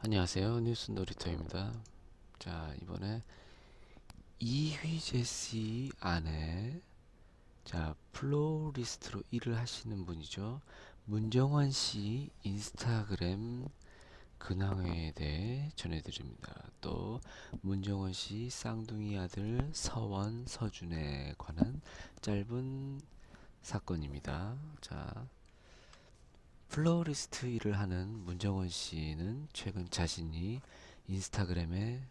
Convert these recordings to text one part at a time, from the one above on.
안녕하세요. 뉴스 놀이터입니다. 자, 이번에 이휘재 씨 안에 자, 플로리스트로 일을 하시는 분이죠. 문정환 씨 인스타그램 근황에 대해 전해드립니다. 또 문정원 씨 쌍둥이 아들 서원, 서준에 관한 짧은 사건입니다. 자, 플로리스트 일을 하는 문정원 씨는 최근 자신이 인스타그램에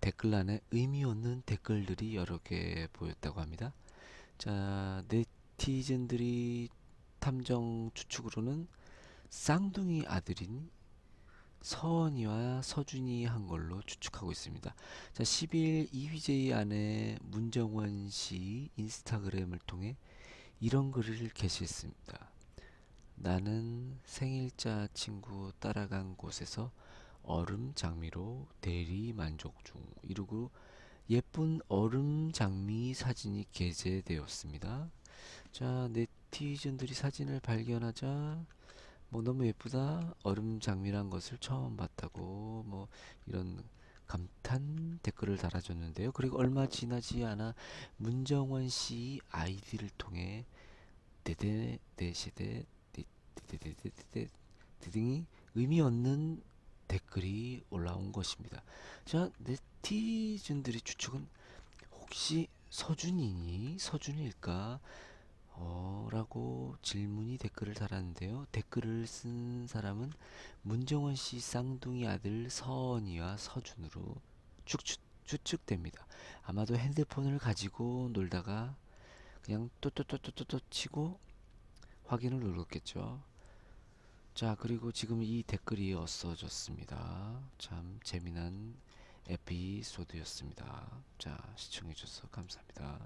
댓글란에 의미 없는 댓글들이 여러 개 보였다고 합니다. 자, 네티즌들이 탐정 추측으로는 쌍둥이 아들인 서원이와 서준이 한 걸로 추측하고 있습니다. 자, 10일 이휘재의 아내 문정원 씨 인스타그램을 통해 이런 글을 게시했습니다. 나는 생일자 친구 따라간 곳에서 얼음 장미로 대리 만족 중 이러고 예쁜 얼음 장미 사진이 게재되었습니다. 자, 네티즌들이 사진을 발견하자 뭐 너무 예쁘다 얼음 장미란 것을 처음 봤다고 뭐 이런 감탄 댓글을 달아줬는데요. 그리고 얼마 지나지 않아 문정원 씨 아이디를 통해 대대 대시대 등이 의미 없는 댓글이 올라온 것입니다. 자, 네티즌들의 추측은 혹시 서준이니 서준일까? 어, 라고 질문이 댓글을 달았는데요. 댓글을 쓴 사람은 문정원 씨 쌍둥이 아들 서원이와 서준으로 추측, 추측됩니다. 아마도 핸드폰을 가지고 놀다가 그냥 또또또또또 치고 확인을 눌렀겠죠. 자, 그리고 지금 이 댓글이 없어졌습니다. 참 재미난 에피소드였습니다. 자, 시청해주셔서 감사합니다.